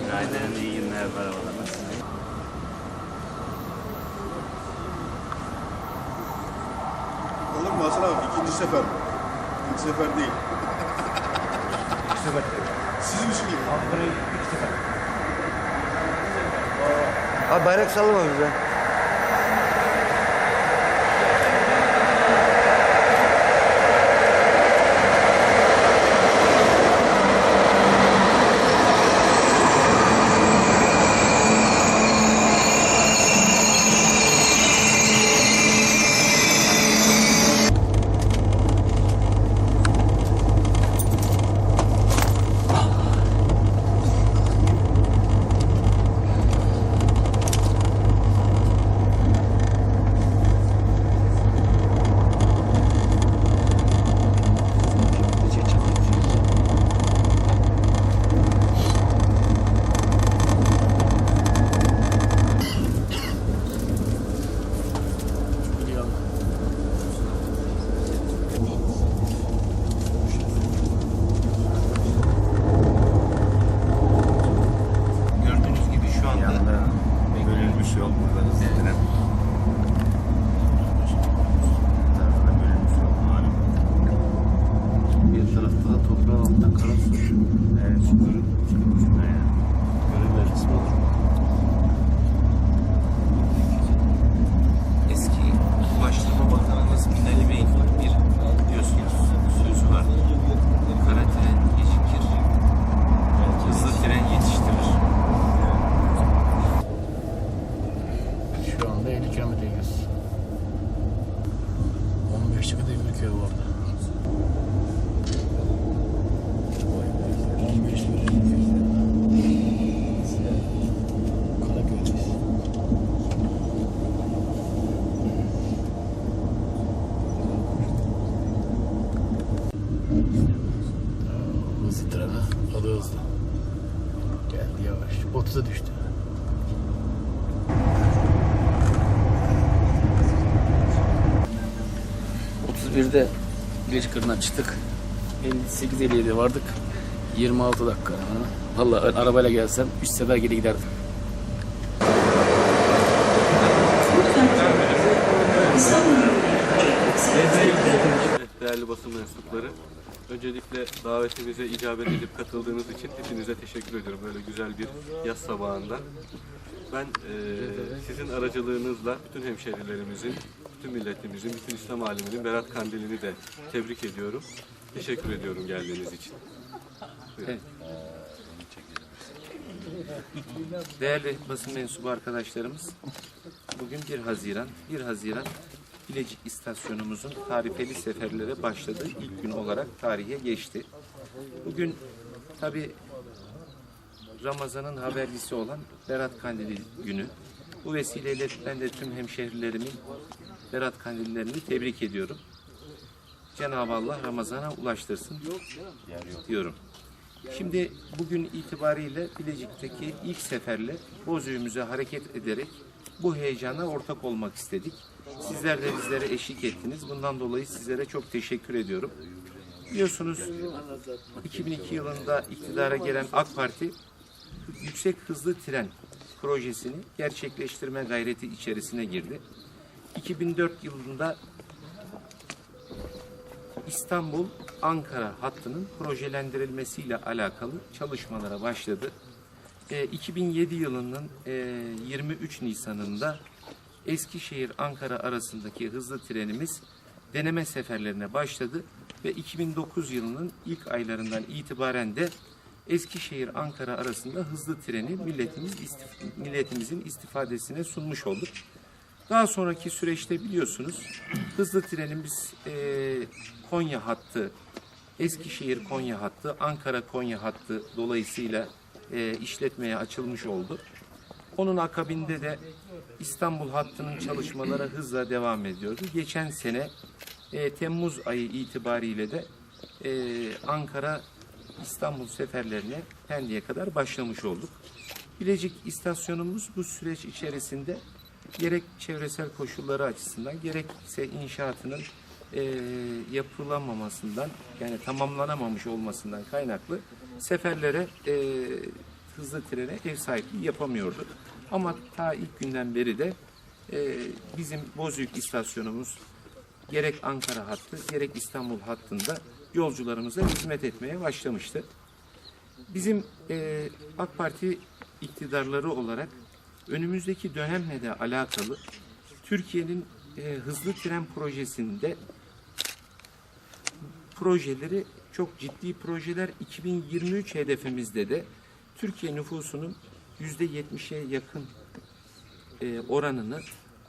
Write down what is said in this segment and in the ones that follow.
Günaydın, iyi günler, merhabalar. Nasılsınız? Olur mu Hasan abi? İkinci sefer. İlk sefer değil. Sizin için iyi. Abi bayrak sallama bize. 31'de Bilecik Kırı'na çıktık. 58-57 vardık. 26 dakika. Valla arabayla gelsem 3 sefer geri giderdim. Değerli basın mensupları, öncelikle davetimize icabet edip katıldığınız için hepinize teşekkür ediyorum böyle güzel bir yaz sabahında. Ben eee, sizin aracılığınızla bütün hemşehrilerimizin, bütün milletimizin, bütün İslam aleminin Berat Kandili'ni de tebrik ediyorum. Teşekkür ediyorum geldiğiniz için. Değerli basın mensubu arkadaşlarımız, bugün 1 Haziran. 1 Haziran Bilecik istasyonumuzun tarifeli seferlere başladığı ilk gün olarak tarihe geçti. Bugün tabi Ramazan'ın habercisi olan Berat Kandili günü. Bu vesileyle ben de tüm hemşehrilerimin Berat Kandillerini tebrik ediyorum. Cenab-ı Allah Ramazan'a ulaştırsın diyorum. Şimdi bugün itibariyle Bilecik'teki ilk seferle Bozüyümüze hareket ederek bu heyecana ortak olmak istedik. Sizler de bizlere eşlik ettiniz. Bundan dolayı sizlere çok teşekkür ediyorum. Biliyorsunuz 2002 yılında iktidara gelen AK Parti yüksek hızlı tren projesini gerçekleştirme gayreti içerisine girdi. 2004 yılında İstanbul-Ankara hattının projelendirilmesiyle alakalı çalışmalara başladı. E, 2007 yılının e, 23 Nisan'ında Eskişehir-Ankara arasındaki hızlı trenimiz deneme seferlerine başladı ve 2009 yılının ilk aylarından itibaren de Eskişehir-Ankara arasında hızlı treni milletimiz istif- milletimizin istifadesine sunmuş olduk. Daha sonraki süreçte biliyorsunuz hızlı trenimiz e, Konya hattı, Eskişehir Konya hattı, Ankara Konya hattı dolayısıyla e, işletmeye açılmış oldu. Onun akabinde de İstanbul hattının çalışmaları hızla devam ediyordu. Geçen sene e, Temmuz ayı itibariyle de e, Ankara İstanbul seferlerine Pendik'e kadar başlamış olduk. Bilecik istasyonumuz bu süreç içerisinde gerek çevresel koşulları açısından gerekse inşaatının e, yapılamamasından yani tamamlanamamış olmasından kaynaklı seferlere e, hızlı trene ev sahipliği yapamıyordu. Ama ta ilk günden beri de e, bizim Bozüyük istasyonumuz gerek Ankara hattı gerek İstanbul hattında yolcularımıza hizmet etmeye başlamıştı. Bizim e, AK Parti iktidarları olarak önümüzdeki dönemle de alakalı Türkiye'nin e, hızlı tren projesinde projeleri çok ciddi projeler 2023 hedefimizde de Türkiye nüfusunun yüzde 70'e yakın e, oranını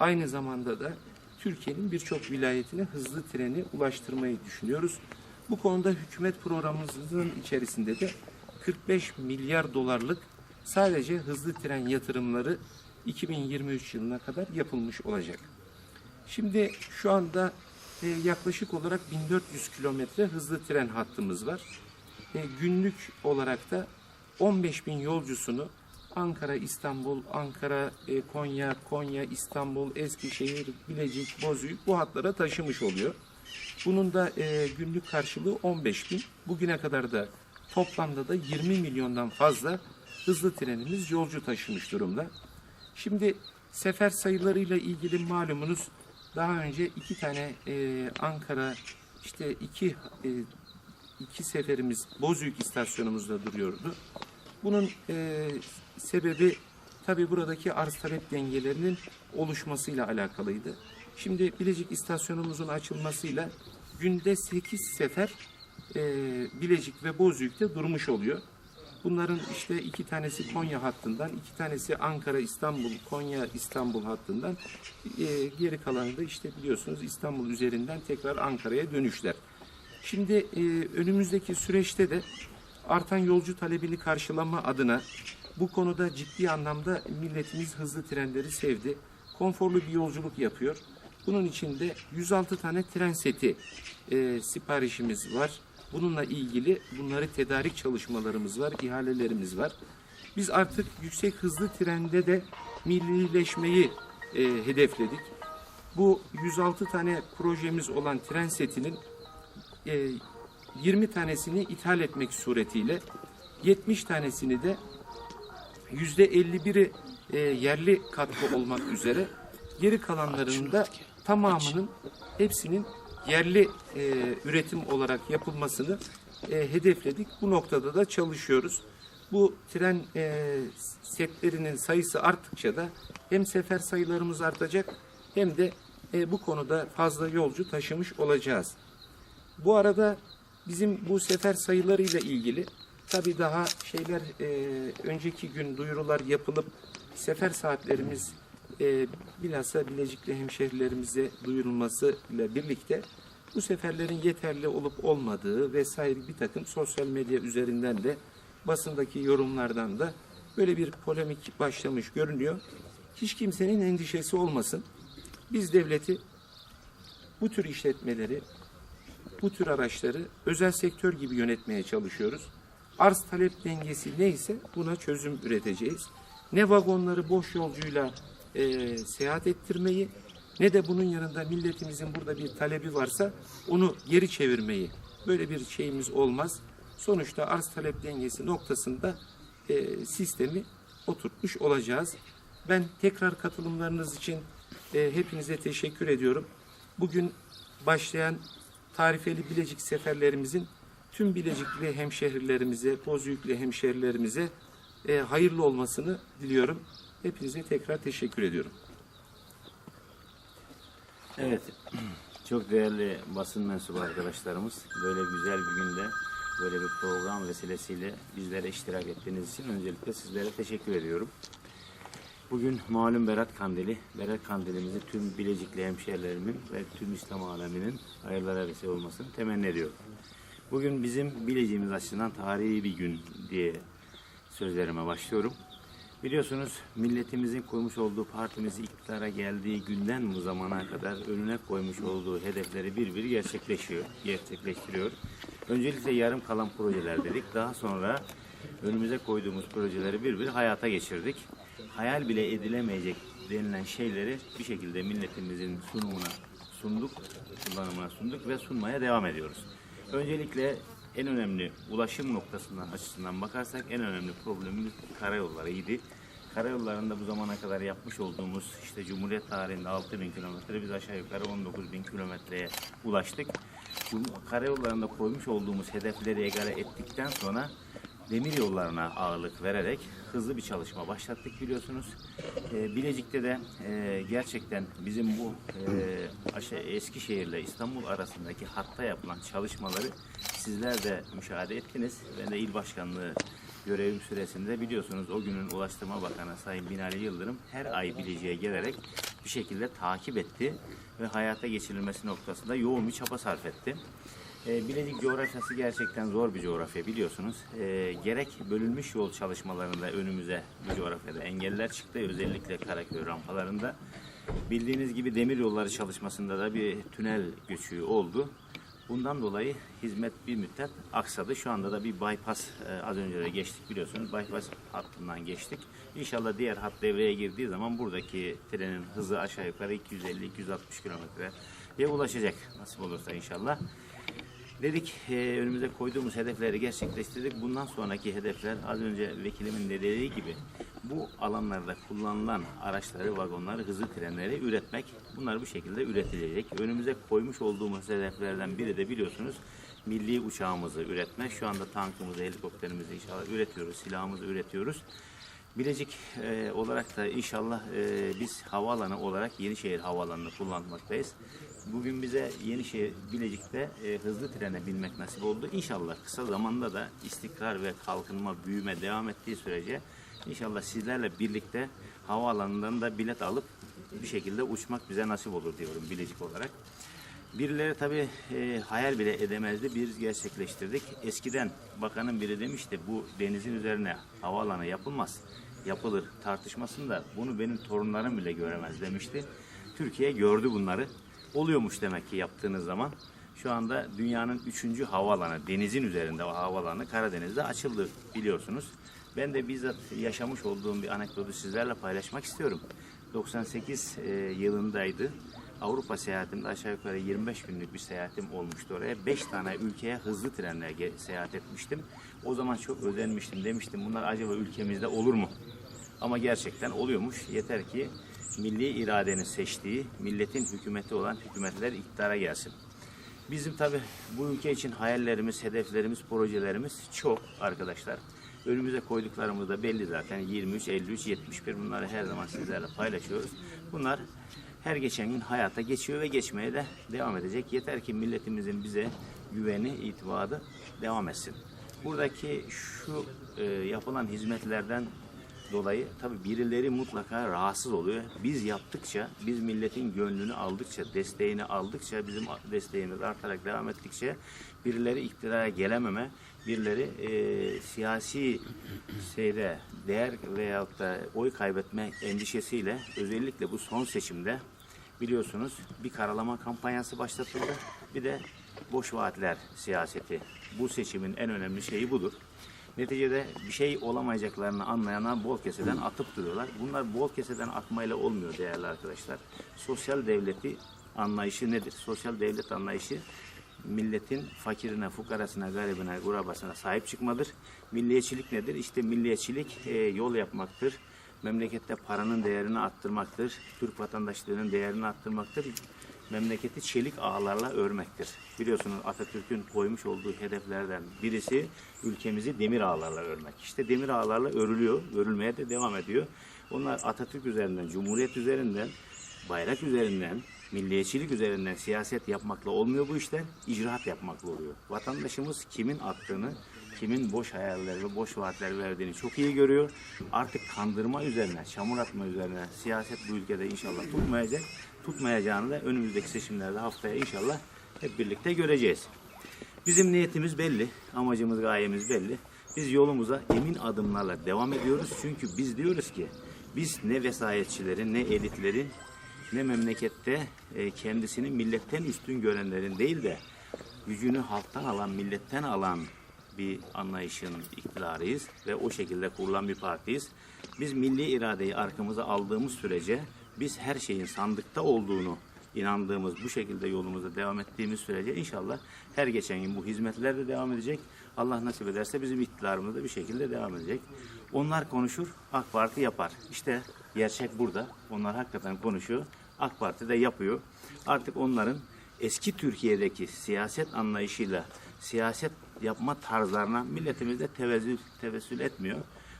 aynı zamanda da Türkiye'nin birçok vilayetine hızlı treni ulaştırmayı düşünüyoruz. Bu konuda hükümet programımızın içerisinde de 45 milyar dolarlık sadece hızlı tren yatırımları 2023 yılına kadar yapılmış olacak. Şimdi şu anda e, yaklaşık olarak 1400 kilometre hızlı tren hattımız var. E, günlük olarak da 15 bin yolcusunu Ankara, İstanbul, Ankara, e, Konya, Konya, İstanbul, Eskişehir, Bilecik, Bozüyük bu hatlara taşımış oluyor. Bunun da e, günlük karşılığı 15 bin. Bugüne kadar da toplamda da 20 milyondan fazla hızlı trenimiz yolcu taşımış durumda. Şimdi sefer sayılarıyla ilgili malumunuz daha önce iki tane e, Ankara işte iki e, iki seferimiz Bozüyük istasyonumuzda duruyordu. Bunun e, sebebi tabi buradaki arz talep dengelerinin oluşmasıyla alakalıydı. Şimdi Bilecik istasyonumuzun açılmasıyla günde 8 sefer e, Bilecik ve Bozüyük'te durmuş oluyor. Bunların işte iki tanesi Konya hattından, iki tanesi Ankara, İstanbul, Konya, İstanbul hattından. E, geri kalanı da işte biliyorsunuz İstanbul üzerinden tekrar Ankara'ya dönüşler. Şimdi e, önümüzdeki süreçte de artan yolcu talebini karşılama adına bu konuda ciddi anlamda milletimiz hızlı trenleri sevdi. Konforlu bir yolculuk yapıyor. Bunun için de 106 tane tren seti e, siparişimiz var. Bununla ilgili bunları tedarik çalışmalarımız var, ihalelerimiz var. Biz artık yüksek hızlı trende de millileşmeyi e, hedefledik. Bu 106 tane projemiz olan tren setinin e, 20 tanesini ithal etmek suretiyle 70 tanesini de %51'i e, yerli katkı olmak üzere geri kalanlarının da tamamının hepsinin yerli e, üretim olarak yapılmasını e, hedefledik. Bu noktada da çalışıyoruz. Bu tren e, setlerinin sayısı arttıkça da hem sefer sayılarımız artacak hem de e, bu konuda fazla yolcu taşımış olacağız. Bu arada bizim bu sefer sayılarıyla ilgili tabii daha şeyler e, önceki gün duyurular yapılıp sefer saatlerimiz e, bilhassa Bilecikli hemşehrilerimize duyurulması ile birlikte bu seferlerin yeterli olup olmadığı vesaire bir takım sosyal medya üzerinden de basındaki yorumlardan da böyle bir polemik başlamış görünüyor. Hiç kimsenin endişesi olmasın. Biz devleti bu tür işletmeleri bu tür araçları özel sektör gibi yönetmeye çalışıyoruz. Arz talep dengesi neyse buna çözüm üreteceğiz. Ne vagonları boş yolcuyla e, seyahat ettirmeyi ne de bunun yanında milletimizin burada bir talebi varsa onu geri çevirmeyi böyle bir şeyimiz olmaz. Sonuçta arz talep dengesi noktasında e, sistemi oturtmuş olacağız. Ben tekrar katılımlarınız için e, hepinize teşekkür ediyorum. Bugün başlayan tarifeli Bilecik seferlerimizin tüm Bilecikli hemşehrilerimize, Bozüyüklü hemşehrilerimize e, hayırlı olmasını diliyorum. Hepinize tekrar teşekkür ediyorum. Evet, çok değerli basın mensubu arkadaşlarımız böyle güzel bir günde böyle bir program vesilesiyle bizlere iştirak ettiğiniz için öncelikle sizlere teşekkür ediyorum. Bugün malum Berat Kandili, Berat Kandilimizi tüm Bilecikli hemşehrilerimin ve tüm İslam aleminin hayırlara vesile olmasını temenni ediyorum. Bugün bizim bileceğimiz açısından tarihi bir gün diye sözlerime başlıyorum. Biliyorsunuz milletimizin koymuş olduğu partimiz iktidara geldiği günden bu zamana kadar önüne koymuş olduğu hedefleri bir bir gerçekleşiyor, gerçekleştiriyor. Öncelikle yarım kalan projeler dedik. Daha sonra önümüze koyduğumuz projeleri bir bir hayata geçirdik. Hayal bile edilemeyecek denilen şeyleri bir şekilde milletimizin sunumuna sunduk, kullanımına sunduk ve sunmaya devam ediyoruz. Öncelikle en önemli ulaşım noktasından açısından bakarsak en önemli problemimiz karayollarıydı. Karayollarında bu zamana kadar yapmış olduğumuz işte Cumhuriyet tarihinde 6 bin kilometre biz aşağı yukarı 19 bin kilometreye ulaştık. Bu karayollarında koymuş olduğumuz hedefleri egale ettikten sonra demir yollarına ağırlık vererek hızlı bir çalışma başlattık biliyorsunuz. Ee, Bilecik'te de e, gerçekten bizim bu e, Eskişehir ile İstanbul arasındaki hatta yapılan çalışmaları sizler de müşahede ettiniz. Ben de il başkanlığı görevim süresinde biliyorsunuz o günün Ulaştırma Bakanı Sayın Binali Yıldırım her ay Bilecik'e gelerek bir şekilde takip etti ve hayata geçirilmesi noktasında yoğun bir çaba sarf etti. E, Bilecik coğrafyası gerçekten zor bir coğrafya biliyorsunuz. E, gerek bölünmüş yol çalışmalarında önümüze bu coğrafyada engeller çıktı. Özellikle Karaköy rampalarında. Bildiğiniz gibi demir yolları çalışmasında da bir tünel göçüğü oldu. Bundan dolayı hizmet bir müddet aksadı. Şu anda da bir bypass e, az önce de geçtik biliyorsunuz. Bypass hattından geçtik. İnşallah diğer hat devreye girdiği zaman buradaki trenin hızı aşağı yukarı 250-260 kilometreye ulaşacak. Nasip olursa inşallah. Dedik e, önümüze koyduğumuz hedefleri gerçekleştirdik. Bundan sonraki hedefler az önce vekilimin de dediği gibi bu alanlarda kullanılan araçları, vagonları, hızlı trenleri üretmek. Bunlar bu şekilde üretilecek. Önümüze koymuş olduğumuz hedeflerden biri de biliyorsunuz milli uçağımızı üretmek. Şu anda tankımızı, helikopterimizi inşallah üretiyoruz, silahımızı üretiyoruz. Bilecik e, olarak da inşallah e, biz havaalanı olarak Yenişehir Havaalanı'nı kullanmaktayız. Bugün bize Yenişehir Bilecik'te e, hızlı trene binmek nasip oldu. İnşallah kısa zamanda da istikrar ve kalkınma, büyüme devam ettiği sürece inşallah sizlerle birlikte havaalanından da bilet alıp bir şekilde uçmak bize nasip olur diyorum Bilecik olarak. Birileri tabii e, hayal bile edemezdi. Biz gerçekleştirdik. Eskiden bakanın biri demişti bu denizin üzerine havaalanı yapılmaz. Yapılır tartışmasında bunu benim torunlarım bile göremez demişti. Türkiye gördü bunları. Oluyormuş demek ki yaptığınız zaman. Şu anda dünyanın üçüncü havaalanı, denizin üzerinde o havaalanı Karadeniz'de açıldı biliyorsunuz. Ben de bizzat yaşamış olduğum bir anekdotu sizlerle paylaşmak istiyorum. 98 e, yılındaydı. Avrupa seyahatimde aşağı yukarı 25 günlük bir seyahatim olmuştu oraya. 5 tane ülkeye hızlı trenle seyahat etmiştim. O zaman çok özenmiştim. Demiştim bunlar acaba ülkemizde olur mu? Ama gerçekten oluyormuş. Yeter ki milli iradenin seçtiği, milletin hükümeti olan hükümetler iktidara gelsin. Bizim tabi bu ülke için hayallerimiz, hedeflerimiz, projelerimiz çok arkadaşlar. Önümüze koyduklarımız da belli zaten. 23, 53, 71 bunları her zaman sizlerle paylaşıyoruz. Bunlar her geçen gün hayata geçiyor ve geçmeye de devam edecek. Yeter ki milletimizin bize güveni, itibadı devam etsin. Buradaki şu e, yapılan hizmetlerden dolayı tabii birileri mutlaka rahatsız oluyor. Biz yaptıkça, biz milletin gönlünü aldıkça, desteğini aldıkça, bizim desteğimiz artarak devam ettikçe birileri iktidara gelememe, birileri e, siyasi şeyde değer veyahut da oy kaybetme endişesiyle özellikle bu son seçimde biliyorsunuz bir karalama kampanyası başlatıldı. Bir de boş vaatler siyaseti. Bu seçimin en önemli şeyi budur. Neticede bir şey olamayacaklarını anlayana bol keseden atıp duruyorlar. Bunlar bol keseden atmayla olmuyor değerli arkadaşlar. Sosyal devleti anlayışı nedir? Sosyal devlet anlayışı milletin fakirine, fukarasına, garibine, kurabasına sahip çıkmadır. Milliyetçilik nedir? İşte milliyetçilik e, yol yapmaktır. Memlekette paranın değerini arttırmaktır. Türk vatandaşlığının değerini arttırmaktır. Memleketi çelik ağlarla örmektir. Biliyorsunuz Atatürk'ün koymuş olduğu hedeflerden birisi ülkemizi demir ağlarla örmek. İşte demir ağlarla örülüyor, örülmeye de devam ediyor. Onlar Atatürk üzerinden, Cumhuriyet üzerinden, bayrak üzerinden, milliyetçilik üzerinden siyaset yapmakla olmuyor bu işler, icraat yapmakla oluyor. Vatandaşımız kimin attığını, kimin boş hayaller ve boş vaatler verdiğini çok iyi görüyor. Artık kandırma üzerine, çamur atma üzerine siyaset bu ülkede inşallah tutmayacak. Tutmayacağını da önümüzdeki seçimlerde haftaya inşallah hep birlikte göreceğiz. Bizim niyetimiz belli, amacımız, gayemiz belli. Biz yolumuza emin adımlarla devam ediyoruz. Çünkü biz diyoruz ki biz ne vesayetçilerin, ne elitlerin, ne memlekette e, kendisini milletten üstün görenlerin değil de gücünü halktan alan, milletten alan bir anlayışın iktidarıyız ve o şekilde kurulan bir partiyiz. Biz milli iradeyi arkamıza aldığımız sürece Biz her şeyin sandıkta olduğunu inandığımız bu şekilde yolumuza devam ettiğimiz sürece inşallah her geçen gün bu hizmetler de devam edecek. Allah nasip ederse bizim iktidarımız da bir şekilde devam edecek. Onlar konuşur, AK Parti yapar. İşte gerçek burada. Onlar hakikaten konuşuyor. AK Parti de yapıyor. Artık onların eski Türkiye'deki siyaset anlayışıyla siyaset yapma tarzlarına milletimiz de tevezzül, tevessül etmiyor.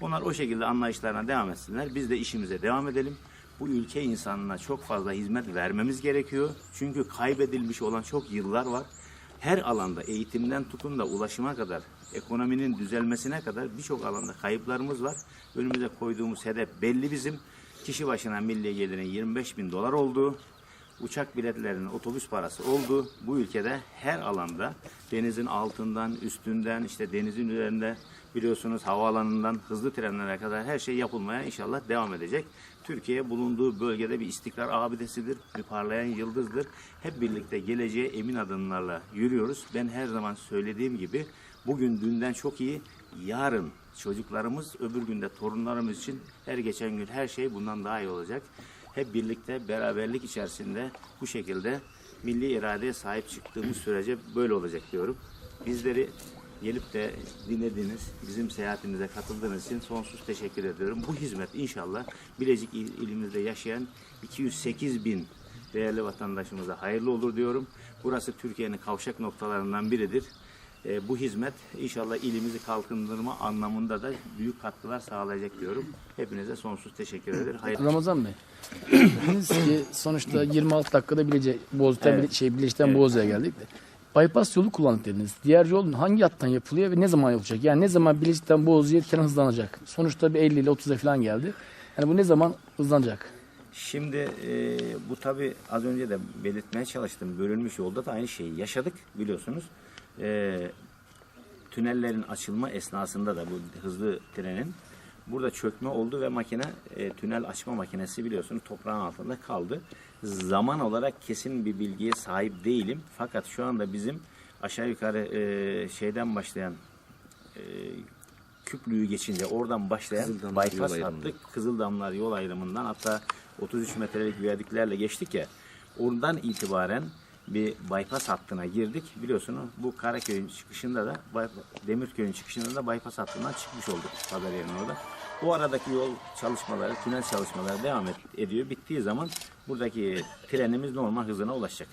Onlar o şekilde anlayışlarına devam etsinler. Biz de işimize devam edelim. Bu ülke insanına çok fazla hizmet vermemiz gerekiyor. Çünkü kaybedilmiş olan çok yıllar var. Her alanda eğitimden tutun da ulaşıma kadar, ekonominin düzelmesine kadar birçok alanda kayıplarımız var. Önümüze koyduğumuz hedef belli bizim. Kişi başına milli gelirin 25 bin dolar olduğu, uçak biletlerinin otobüs parası oldu. Bu ülkede her alanda denizin altından, üstünden, işte denizin üzerinde biliyorsunuz havaalanından hızlı trenlere kadar her şey yapılmaya inşallah devam edecek. Türkiye bulunduğu bölgede bir istikrar abidesidir, bir parlayan yıldızdır. Hep birlikte geleceğe emin adımlarla yürüyoruz. Ben her zaman söylediğim gibi bugün dünden çok iyi, yarın çocuklarımız, öbür günde torunlarımız için her geçen gün her şey bundan daha iyi olacak hep birlikte beraberlik içerisinde bu şekilde milli iradeye sahip çıktığımız sürece böyle olacak diyorum. Bizleri gelip de dinlediğiniz, bizim seyahatimize katıldığınız için sonsuz teşekkür ediyorum. Bu hizmet inşallah Bilecik il- ilimizde yaşayan 208 bin değerli vatandaşımıza hayırlı olur diyorum. Burası Türkiye'nin kavşak noktalarından biridir. E, bu hizmet inşallah ilimizi kalkındırma anlamında da büyük katkılar sağlayacak diyorum. Hepinize sonsuz teşekkür ederim. Hayırlı Ramazan Bey, dediniz ki sonuçta 26 dakikada Bilecik, Boztepe, Evet. şey, Bilecik'ten Evet. Bozcu'ya geldik de. Bypass yolu kullandık dediniz. Diğer yol hangi hattan yapılıyor ve ne zaman yapılacak? Yani ne zaman Bilecik'ten Bozcu'ya tren hızlanacak? Sonuçta bir 50 ile 30'a falan geldi. Yani bu ne zaman hızlanacak? Şimdi e, bu tabi az önce de belirtmeye çalıştım. Bölünmüş yolda da aynı şeyi yaşadık biliyorsunuz. E, tünellerin açılma esnasında da bu hızlı trenin burada çökme oldu ve makine e, tünel açma makinesi biliyorsunuz toprağın altında kaldı. Zaman olarak kesin bir bilgiye sahip değilim. Fakat şu anda bizim aşağı yukarı e, şeyden başlayan e, Küplüğü geçince oradan başlayan bypass hattı Kızıldamlar yol ayrımından hatta 33 metrelik viyadüklerle geçtik ya oradan itibaren bir bypass hattına girdik. Biliyorsunuz bu Karaköy'ün çıkışında da Demirköy'ün çıkışında da bypass hattından çıkmış olduk Haberye'nin orada. O aradaki yol çalışmaları, tünel çalışmaları devam ediyor. Bittiği zaman buradaki trenimiz normal hızına ulaşacak.